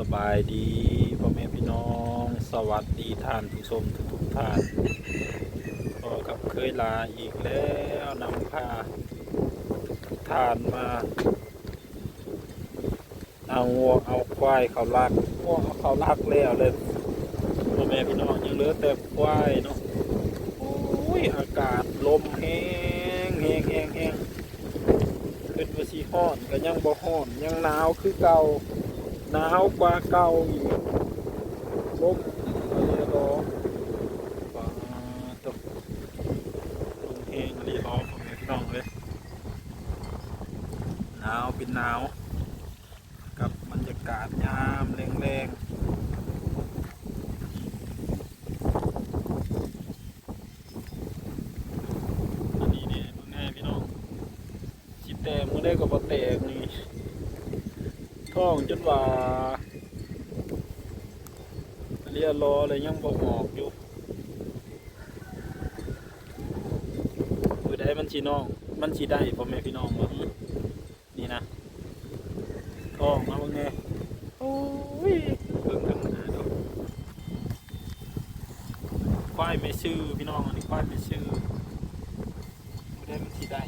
สบายดีพ่อแม่พี่น้อง สวัสดีท่านผู้ชมทุกๆท่านก็กับเคยลาอีกแล้วนำพาทุกท่านมา เอางัวเอาควายเขาลักงัวเอาเขาลักแล้วเลยพ่อแม่พี่น้องยังเหลือแต่ควายเนาะโอ้ยอากาศลมแห้งแห้งแห้งแห้งขึ้นมาสีห้อนก็ยังบ่ห้อนยังหนาวคือเก่า หนาวกว่าเก่าอีกลมอะไรรอปลาตกลมเองรีรอผมไม่ต้องเลยหนาวเป็นหนาว กับบรรยากาศยามแรงๆอันนี้เนี่ยมึงแน่พี่น้องสิแตกมึงได้กับบ่แตกนี่ ท้องจนว่าเรียรอเลยยังบอกออกอยู่มือได้มันชีน้อง มันชีได้พ่อแม่พี่น้องบ่นี่นะท้องมาเบิ่งแน่โอ้ยเบิ่งทั้งหน้าดอกควายไม่ชื่อพี่น้องอันนี้ควายไม่ชื่อมือได้มันชีได้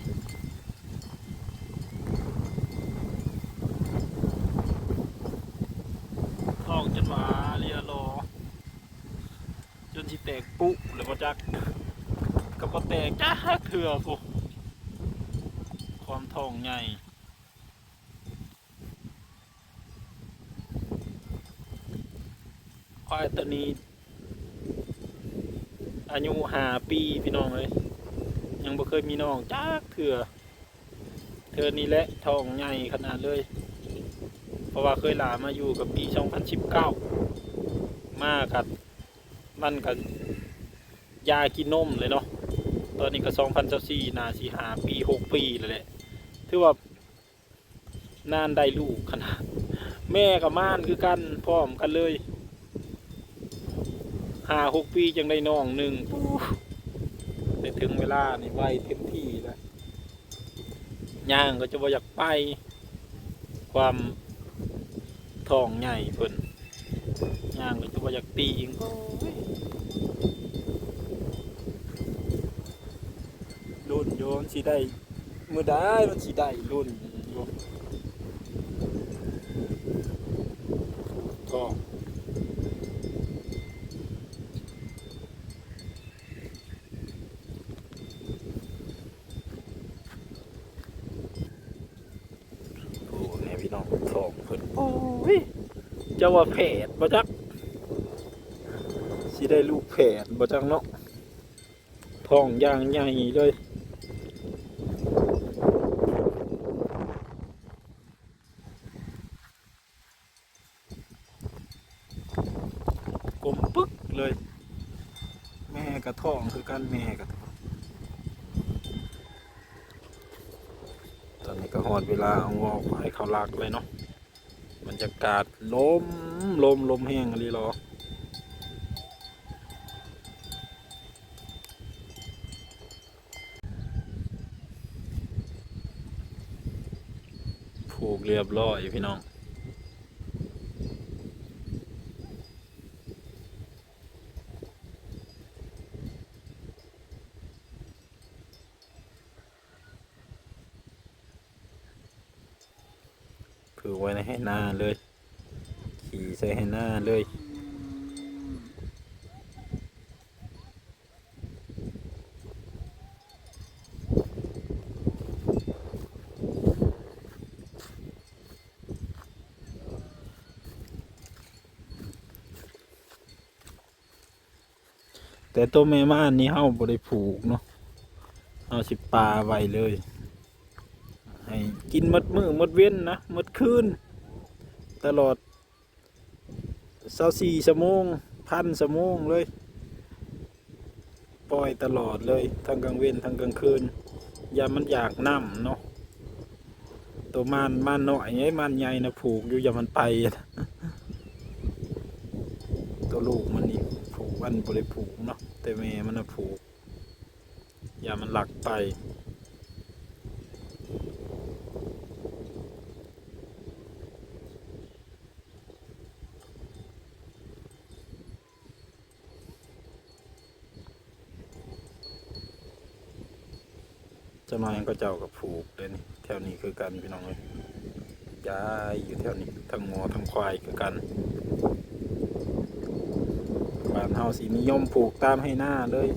ท้องจนว่าเรียรอ จนสิแต กปุ๊หรือว่าจักกับบ่แตกจ้าเถื่อกูความทองใหญ่ควายตัวนี้ อายุหาปีพี่น้องเลยยังบ่เคยมีน้องจักเถื่อเธอนี่แหละทองใหญ่ขนาดเลย เพราะว่าเคยหลามาอยู่กับปี 2019 มากับ มันกับยากินนมเลยเนาะตอนนี้ก็2024นเจ้าสีหาปี6ปีเลยแหละถือว่านานได้ลูกขนาด แม่กับม่านคือกันพร้อมกันเลยหาหกปีจังได้น้องหนึ่งปูได้ถึงเวลานี่ไวเต็มที่แล้วย่างก็จะบ่อยากไป ความทองใหญ่เพิ่นย่างก็จะว่อยากตีอิงโอ้ยรุ่นโยนสิได้มือได้มันสิได้รุ่นโยก็โอ้เนี่ยพี่น้องท้องเพิ่นโอ้ยจะว่าแผดบ่จักสิได้ลูกแผดบ่จักเนาะท้องอย่างใหญ่เลยกลมปึ๊กเลย แม่กับท้องคือกันแม่กับท้องตอนนี้ก็ หอดเวลาเอาออกให้เขาลากเลยเนาะบรรยากาศลมลมลมแห้งอะไรหรอผูกเรียบร้อยพี่น้อง ผูกไว้ในให้หน้าเลย ขี่ใส่ให้ห นเลยแต่ตัวแม่ม่านนี่เฮาบ่ได้ผูกเนาะเอาสิปลาไว้เลย ให้กินมดมือมดเว้นนะมดคืนตลอด เศร้าสี่ชั่วโมงพันชั่วโมงเลย ปล่อยตลอดเลยทั้งกลางเว้นทั้งกลางคืนอย่ามันอยากน้ำเนาะตัวมันมันหน่อยไอ้มันใหญ่นะผูกอยู่อย่ามันไป ตัวลูกมันนี่ผูกมันบริผูกเนาะแต่แม่มันนะผูกอย่ามันหลักไป จะน้อยก็เจ้ากับผูกเด้นี่แถวนี้คือกันพี่น้องเอ้ยย้ายอยู่แถวนี้ทั้งงัวทั้งควายคือกันบ้านเฮาสินิยมผูกตามให้หน้าเลย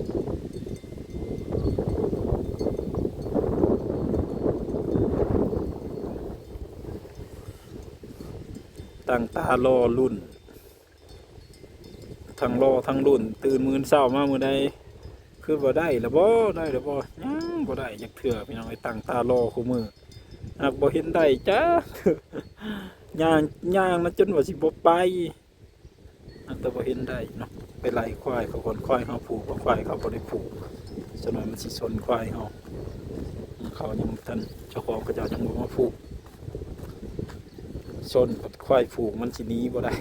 ตั้งตารอรุ่น ทั้งรอทั้งรุ่น ตื่นมือเศร้ามามือใดคือบ่ได้แล้วบ่ได้แล้วบ่ บ่ได้อยากเถื่อพี่น้องไอ้ตั้งตารอคู่มือหากบ่เห็นได้จ้าย่างย่างนะจนว่าสิบ่ไปอันแต่บ่เห็นได้เนาะไปไล่ควายเขาคนควายเฮาผูกควายเขาบ่ได้ผูกฉะนั้นมันสิชนควายเฮาเขายังบ่ทันเจ้าของก็จ้าจังบ่มาผูกชนกับควายผูกมันสิหนี้บ่ได้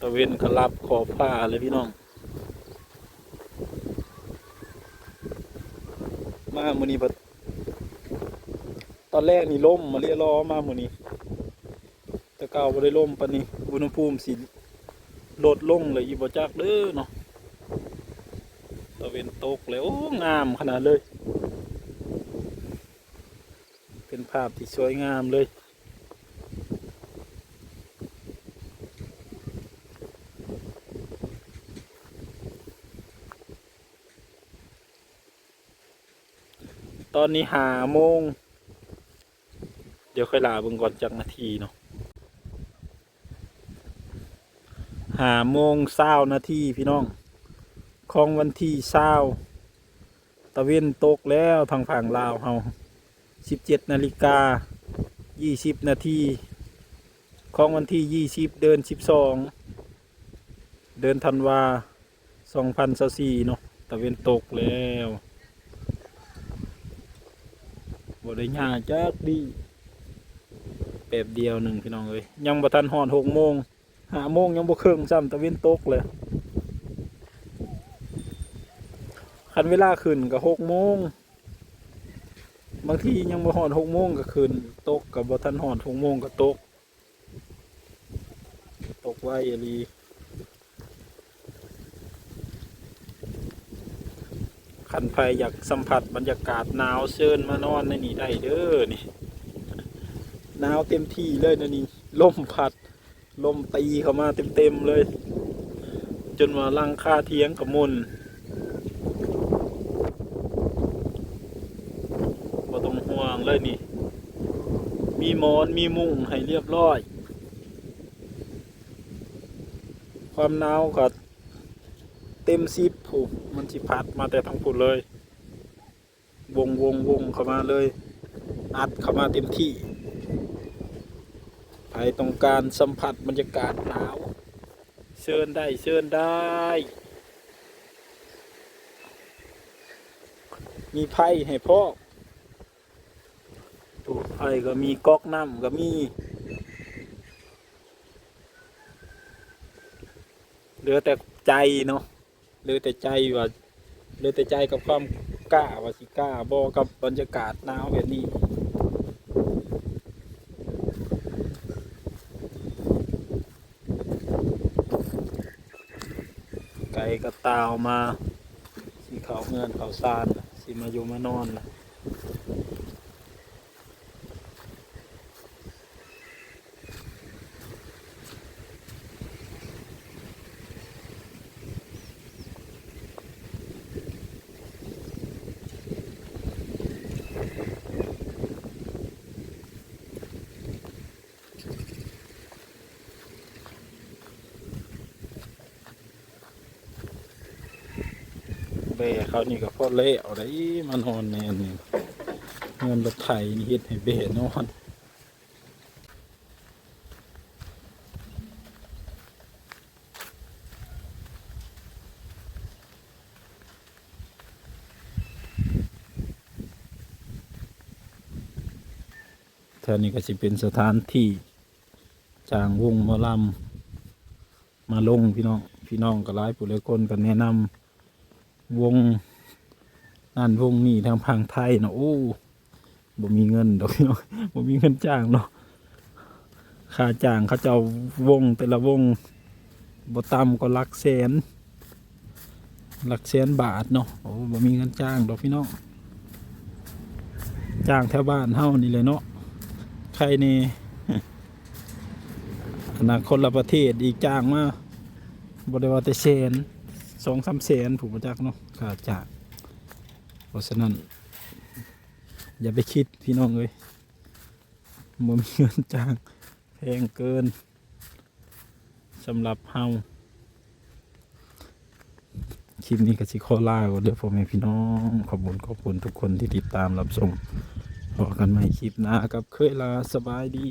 ตะเวนก็รับขอบผ้าเลยพี่น้อง มือนี้บัดตอนแรกนี่ล่มมาเรียรอมามือนี้แต่เก่าบ่ได้ล่มปานนี้อุณหภูมิสิลดลงเลยอีบ่จักเด้อเนาะตะเวนตกเลยโอ้งามขนาดเลย เป็นภาพที่สวยงามเลย อนนี้หาโมง เดี๋ยวค่อยลาเบิ่งก่อนจักนาทีเนาะหาโมงเศร้านาทีพี่น้องของวันที่เศร้าตะเวนตกแล้วทางฝั่งลาวเฮาสิบเจ็ดนาฬิกายี่สิบนาทีของวันที่ยี่สิบเดินสิบสองเดินธันวาสองพันสี่เนาะตะเวนตกแล้ว บ่ได้ยากจักดีแป๊บเดียวหนึ่งพี่น้องเอ้ยยังบ่ทันหอนหกโมงหาโมงยังบ่เครื่องซ้ำตะเวนตกเลยคันเวลาขึ้นก็หกโมงบางทียังบ่หอนหกโมงก็คืนตกกับบ่ทันหอนหกโมงก็ตก ตกไว้อหลี ขันไฟอยากสัมผัสบรรยากาศหนาวเชิญมานอนในนี่ได้เด้อนี่หนาวเต็มที่เลยนะนี่ลมพัดลมตีเข้ามาเต็มๆเลย จนว่าลังคาเทียงกับมุนบ่ต้องห่วงเลยนี่ มีหมอนมีมุ้งให้เรียบร้อย ความหนาวก็ เต็มซิปผูกมันสิพัดมาแต่ทั้งพุ่นเลย วงวงวงเข้ามาเลย อัดเข้ามาเต็มที่ใครต้องการสัมผัสบรรยากาศหนาวเชิญได้เชิญได้ มีไพ่ให้พ่อตู้ไผ่ก็มีก๊อกน้ำก็มีเหลือแต่ใจเนาะ เหลือแต่ใจว่าเหลือแต่ใจกับความกล้าว่าสิกล้าบอกับบรรยากาศหนาวแบบนี้ไก่ก็ตาวมาสีเขาเงินเขาซานสิมาอยู่มานอนนะ เบ้เขานี่ก็พอเละเอาได้มานอนแน่นี่เงินรถไถนี่เฮ็ดให้เบ้นอนแถวนี้ก็สิเป็นสถานที่จางวงมอลำมาลงพี่น้อง พี่น้องก็หลายผู้หลายคนก็แนะนำ วงนั่นวงนี่ทางพังไทยเนาะโอ้บ่มีเงินดอกพี่น้องบ่มีเงินจ้างเนาะค่าจ้างเขาจะเอาวงแต่ละวงบ่ต่ำก็หลักแสนหลักแสนบาทเนาะโอ้บ่มีเงินจ้างดอกพี่น้องจ้างแถวบ้านเฮานี่เลยเนาะใครนี่อนาคตละประเทศอีกจ้างมาบ่ได้ว่าแต่แสน สองสามแสนผูกประจักเนาะค่าจ้างเพราะฉะนั้น อย่าไปคิดพี่น้องเอ้ยบ่มีเงินจ้างแพงเกินสำหรับเฮาคลิปนี้ก็สิขอลาก่อนเด้อพ่อแม่พี่น้อง ขอบคุณขอบคุณทุกคนที่ติดตามรับชมพบกันใหม่คลิปหน้ากับเคยลาสบายดี